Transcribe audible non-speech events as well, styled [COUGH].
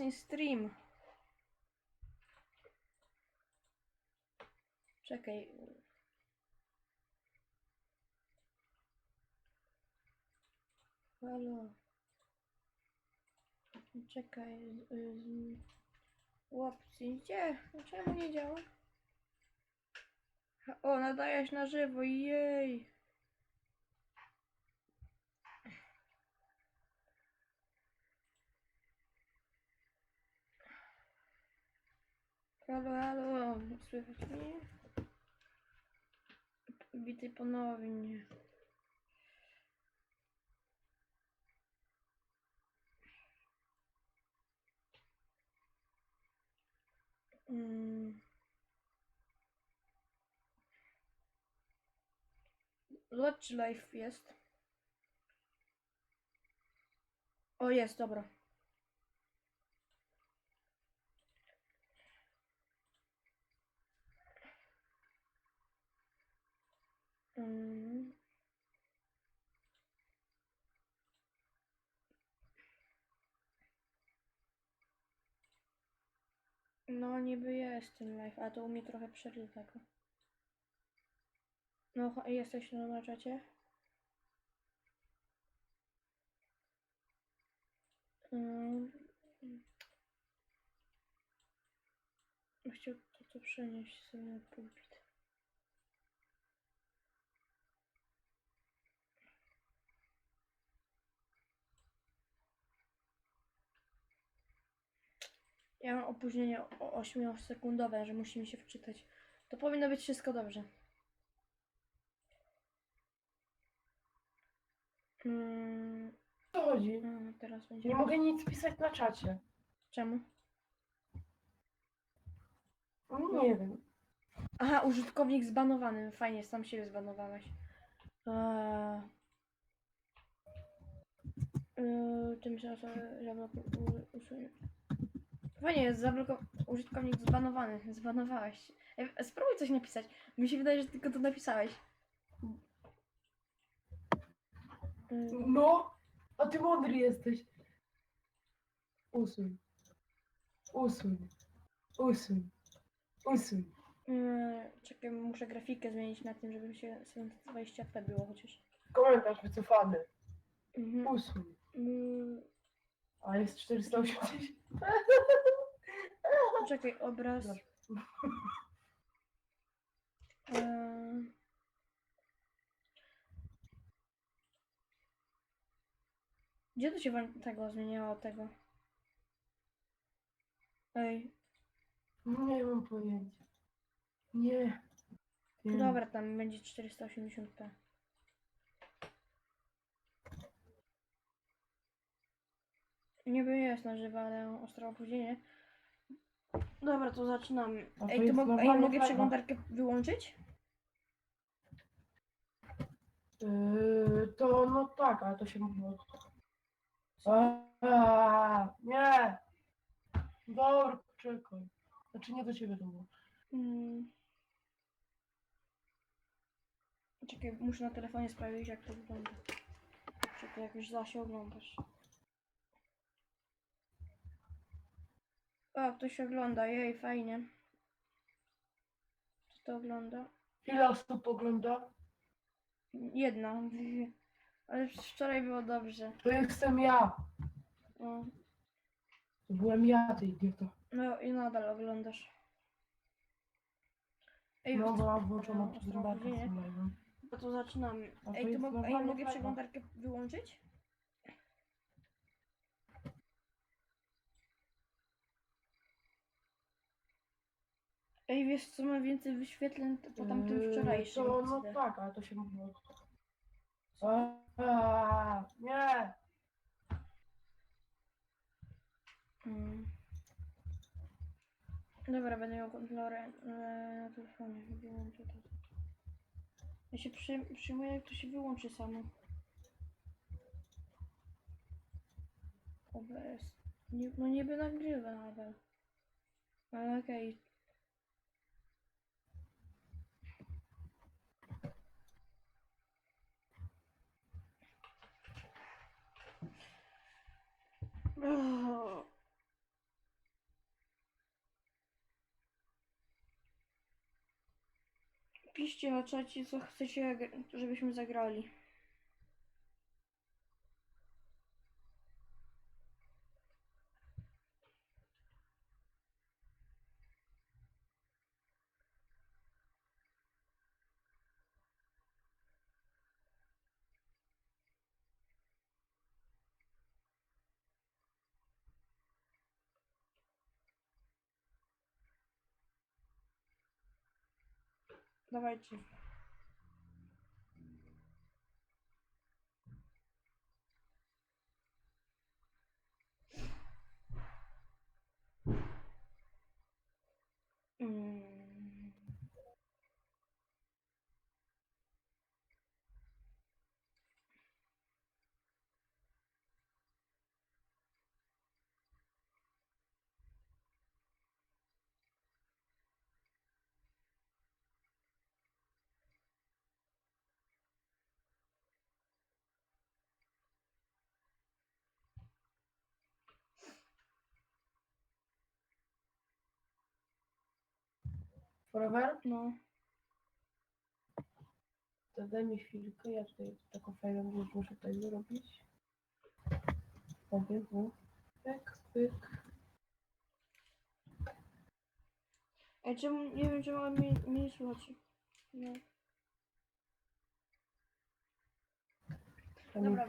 zacznij stream. Czekaj. Halo. Czekaj. z- z- Łapci, gdzie? Czemu nie działa? O, nadajesz na żywo, jej! Halo, halo, słychać mnie? Witaj ponownie. Mm. Zobacz, czy live jest. O, jest, dobra. Mm. No, niby jest ten live, a to u mnie trochę przerywa tego. No, jesteś na czacie? Mm. Chciał to, to przenieść sobie na pulpit. Ja mam opóźnienie o 8-sekundowe, że musi mi się wczytać. To powinno być wszystko dobrze. Mm, Co chodzi? no, teraz będzie. Nie mogę nic pisać na czacie. Czemu? No, Nie wiem. Aha, użytkownik zbanowany. Fajnie, sam siebie zbanowałeś. Eee... Yy, tym się usunie. Fajnie jest, zabloko... użytkownik zbanowany. Zbanowałeś. Ej, spróbuj coś napisać. Mi się wydaje, że tylko to napisałeś. Yy, No, a ty mądry jesteś. Usuń. Usuń. Usuń. Usuń. yy, czekaj, muszę grafikę zmienić na tym, żeby mi się 20p było chociaż. Komentarz wycofany. Mhm. Usuń. Yy, A jest 480. [LAUGHS] Czekaj, obraz. Dobrze. Eee... Gdzie to się wam tego zmieniało tego? Ej, Nie mam pojęcia. Nie. no Nie. dobra, tam będzie 480p. Niby jest na żywo, ale mam ostre opóźnienie. Dobra, to zaczynamy. A to Ej, to jest mo- ej, normalnie mogę fajne. przeglądarkę wyłączyć? Yy, to no tak, ale to się mówi. A, a, nie! Dobra, czekaj. Znaczy nie do ciebie to było. Mm. Czekaj, muszę na telefonie sprawdzić jak to wygląda. Czekaj, jak już da się oglądasz. O, ktoś ogląda, jej, fajnie. Kto to ogląda? Ile osób ogląda? Jedna. Ale wczoraj było dobrze. To jestem ja. O, To byłem ja, ty idioto. no i nadal oglądasz. Ej, No no, bo mam włączoną no, przeglądarkę to zaczynamy. To Ej, to jest mo- ej, normalnie mogę fajne. przeglądarkę wyłączyć? Ej, wiesz co, ma więcej wyświetleń t- po tamtym Yy, wczorajszym. To no XD. tak, ale to się mówi. A, a, nie! Mm. Dobra, będę miał kontrolerę e, na telefonie. Wyłączę to. Ja się przy, przyjmuję, jak to się wyłączy samo. OBS. Nie, no niby nagrywa nadal. Ale okej. Piszcie na czacie, co chcecie, żebyśmy zagrali. Давайте. Forever? No. To daj mi chwilkę, ja tutaj taką fajną rzecz muszę tutaj zrobić. Powiem, no. Pyk, pyk. Ej, czemu, nie wiem, czemu mnie, mnie nie słuchacie. No. Tam Dobra,